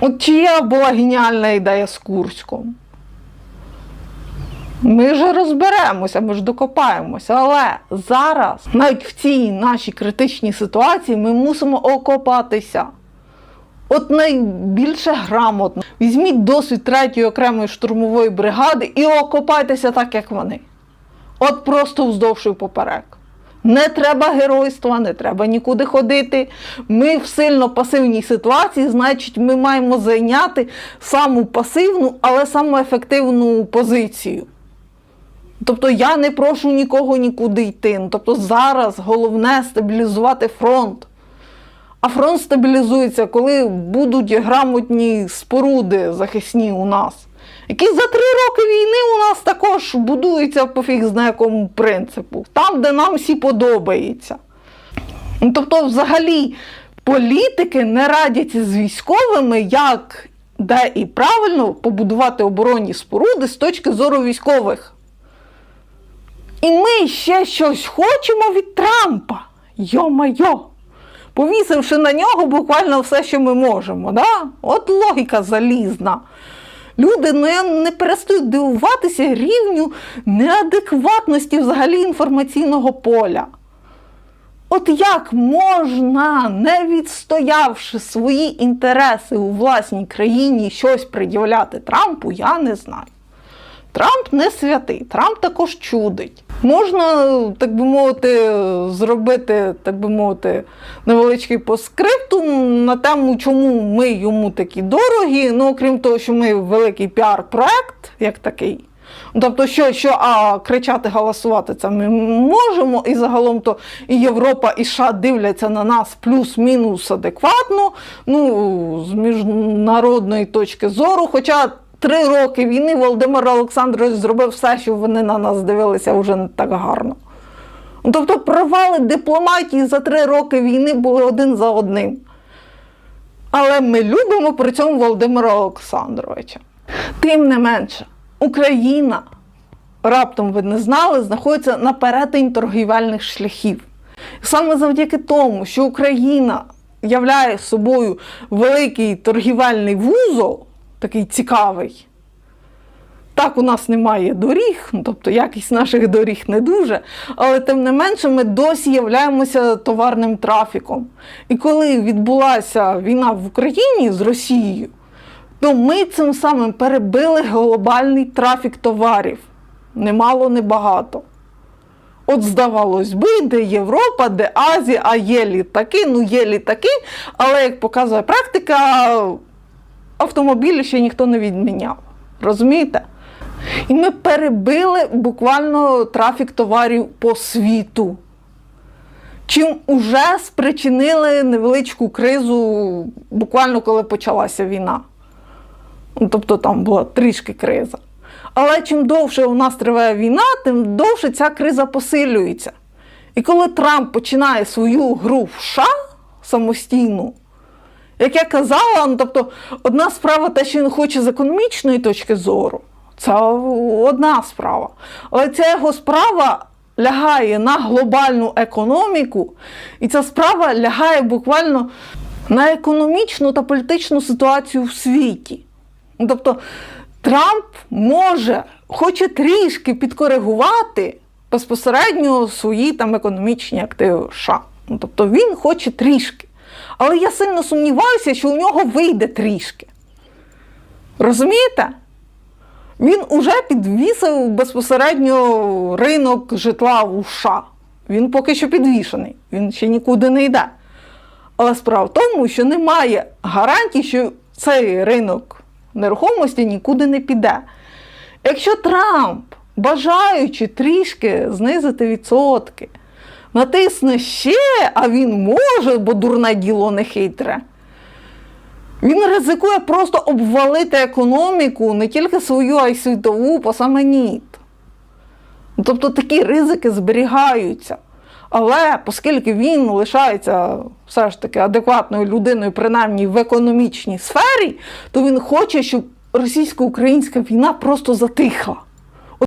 От чия була геніальна ідея з Курськом? Ми ж розберемося, ми ж докопаємося. Але зараз, навіть в цій нашій критичній ситуації, ми мусимо окопатися. От найбільше грамотно. Візьміть досвід третьої окремої штурмової бригади і окопайтеся так, як вони. От просто вздовж і поперек. Не треба геройства, не треба нікуди ходити. Ми в сильно пасивній ситуації, значить, ми маємо зайняти саму пасивну, але саму ефективну позицію. Тобто я не прошу нікого нікуди йти. Ну, Тобто зараз головне стабілізувати фронт. А фронт стабілізується, коли будуть грамотні споруди захисні у нас, які за три роки війни у нас також будуються по фіг зна якому принципу, там, де нам всі подобається. Ну, Тобто, взагалі, політики не радяться з військовими, як де і правильно побудувати оборонні споруди з точки зору військових. І ми ще щось хочемо від Трампа. Йо-майо! Повісивши на нього буквально все, що ми можемо. Да? От логіка залізна. Люди не, не перестають дивуватися рівню неадекватності взагалі інформаційного поля. От як можна, не відстоявши свої інтереси у власній країні, щось пред'являти Трампу, я не знаю. Трамп не святий, Трамп також чудить. Можна, так би мовити, зробити, так би мовити, невеличкий поскриптум на тему, чому ми йому такі дорогі. Ну, окрім того, що ми великий піар-проект, як такий. Тобто, що, що а кричати, голосувати це ми можемо, і загалом то і Європа, і США дивляться на нас плюс-мінус адекватно, ну, з міжнародної точки зору. Хоча три роки війни Володимир Олександрович зробив все, щоб вони на нас дивилися вже не так гарно. Тобто провали дипломатії за три роки війни були один за одним. Але ми любимо при цьому Володимира Олександровича. Тим не менше, Україна, раптом ви не знали, знаходиться на перетині торгівельних шляхів. Саме завдяки тому, що Україна являє собою великий торгівельний вузол, такий цікавий. Так, у нас немає доріг, ну, тобто якість наших доріг не дуже, але тим не менше ми досі являємося товарним трафіком. І коли відбулася війна в Україні з Росією, то ми цим самим перебили глобальний трафік товарів. Немало, не багато. От, здавалось би, де Європа, де Азія, а є літаки, ну є літаки, але як показує практика, автомобілі ще ніхто не відміняв. Розумієте? І ми перебили буквально трафік товарів по світу. Чим уже спричинили невеличку кризу, буквально коли почалася війна. Ну, Тобто там була трішки криза. Але чим довше у нас триває війна, тим довше ця криза посилюється. І коли Трамп починає свою гру в США самостійну, як я казала, ну, тобто одна справа те, що він хоче з економічної точки зору, це одна справа. Але ця його справа лягає на глобальну економіку, і ця справа лягає буквально на економічну та політичну ситуацію в світі. Ну, Тобто Трамп може, хоче трішки підкоригувати безпосередньо свої там економічні активи США. Ну, Тобто він хоче трішки. Але я сильно сумніваюся, що у нього вийде трішки. Розумієте? Він уже підвісив безпосередньо ринок житла у США. Він поки що підвішений, він ще нікуди не йде. Але справа в тому, що немає гарантій, що цей ринок нерухомості нікуди не піде. Якщо Трамп, бажаючи трішки знизити відсотки, натисне ще, а він може, бо дурне діло не хитре. Він ризикує просто обвалити економіку не тільки свою, а й світову по саме ніт. Тобто такі ризики зберігаються. Але оскільки він лишається все ж таки адекватною людиною, принаймні в економічній сфері, то він хоче, щоб російсько-українська війна просто затихла.